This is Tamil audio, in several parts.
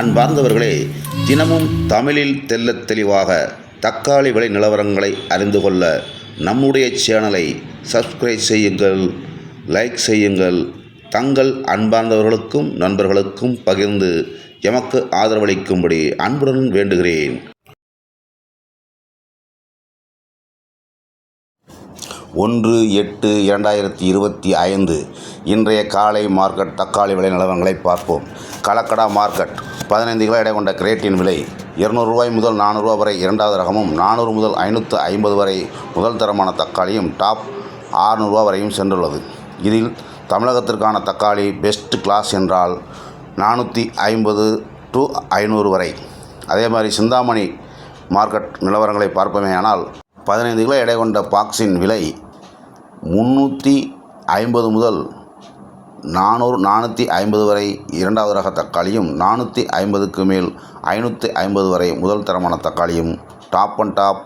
அன்பார்ந்தவர்களே தினமும் தமிழில் தெள்ளத் தெளிவாக தக்காளி விலை நிலவரங்களை அறிந்து கொள்ள நம்முடைய சேனலை சப்ஸ்கிரைப் செய்யுங்கள் லைக் செய்யுங்கள். தங்கள் அன்பார்ந்தவர்களுக்கும் நண்பர்களுக்கும் பகிர்ந்து எமக்கு ஆதரவளிக்கும்படி அன்புடன் வேண்டுகிறேன். ஒன்று எட்டு இரண்டாயிரத்தி இருபத்தி ஐந்து. இன்றைய காலை மார்க்கெட் தக்காளி விலை நிலவரங்களை பார்ப்போம். கலக்கடா மார்க்கெட் பதினைந்து கிலோ எடை கொண்ட கிரேட்டின் விலை இருநூறு ரூபாய் முதல் நானூறுரூவா வரை இரண்டாவது ரகமும் நானூறு முதல் ஐநூற்று ஐம்பது வரை முதல் தரமான தக்காளியும் டாப் ஆறுநூறுவா வரையும் சென்றுள்ளது. இதில் தமிழகத்திற்கான தக்காளி பெஸ்ட் கிளாஸ் என்றால் நானூற்றி ஐம்பது டு ஐநூறு வரை. அதே மாதிரி சிந்தாமணி மார்க்கெட் நிலவரங்களை பார்ப்போமேயானால் பதினைந்து கிலோ எடை கொண்ட பாக்ஸின் விலை முந்நூற்றி ஐம்பது முதல் நானூறு நானூற்றி ஐம்பது வரை இரண்டாவது ரக தக்காளியும் நானூற்றி ஐம்பதுக்கு மேல் ஐநூற்றி ஐம்பது வரை முதல் தரமான தக்காளியும் டாப் அண்ட் டாப்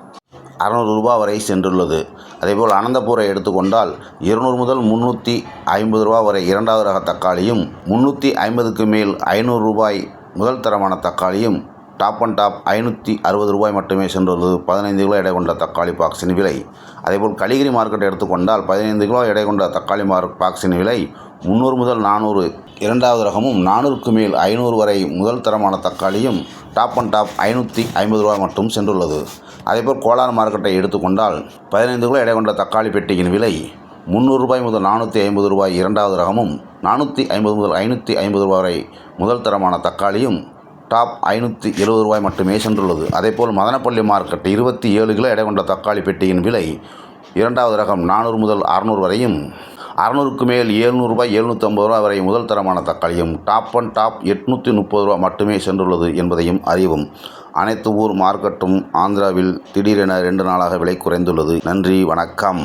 அறநூறு ரூபாய் வரை சென்றுள்ளது. அதேபோல் அனந்தபூரை எடுத்துக்கொண்டால் இருநூறு முதல் முந்நூற்றி ஐம்பது ரூபா வரை இரண்டாவது ரக தக்காளியும் முந்நூற்றி ஐம்பதுக்கு மேல் ஐநூறு ரூபாய் முதல் தரமான தக்காளியும் டாப் அண்ட் டாப் ஐநூற்றி அறுபது ரூபாய் மட்டுமே சென்றுள்ளது. பதினைந்து கிலோ எடை கொண்ட தக்காளி பாக்ஸின் விலை. அதேபோல் கலிகிரி மார்க்கெட் எடுத்துக்கொண்டால் பதினைந்து கிலோ எடை கொண்ட தக்காளி மார்க் பாக்ஸின் விலை முந்நூறு முதல் நானூறு. இரண்டாவது ரகமும் நானூறுக்கு மேல் ஐநூறு வரை முதல் தரமான தக்காளியும் டாப் அண்ட் டாப் ஐநூற்றி ஐம்பது ரூபாய் மட்டும் சென்றுள்ளது. அதேபோல் கோலார் மார்க்கெட்டை எடுத்துக்கொண்டால் பதினைந்து கிலோ எடை கொண்ட தக்காளி பெட்டியின் விலை முந்நூறு ரூபாய் முதல் நானூற்றி ஐம்பது ரூபாய் இரண்டாவது ரகமும் நானூற்றி ஐம்பது முதல் ஐநூற்றி ஐம்பது ரூபாய் வரை முதல் தரமான தக்காளியும் டாப் ஐநூற்றி எழுபது ரூபாய் மட்டுமே சென்றுள்ளது. அதேபோல் மதனப்பள்ளி மார்க்கெட் இருபத்தி ஏழு கிலோ எடை கொண்ட தக்காளி பெட்டியின் விலை இரண்டாவது ரகம் நானூறு முதல் அறநூறு வரையும் அறநூறுக்கு மேல் ஏழ்நூறு ரூபாய் எழுநூற்றி ஐம்பது ரூபாய் வரை முதல் தரமான தக்காளியும் டாப் அண்ட் டாப் எட்நூற்றி முப்பது ரூபா மட்டுமே சென்றுள்ளது என்பதையும் அறிவும் அனைத்து ஊர் மார்க்கெட்டும் ஆந்திராவில் திடீரென ரெண்டு நாளாக விலை குறைந்துள்ளது. நன்றி வணக்கம்.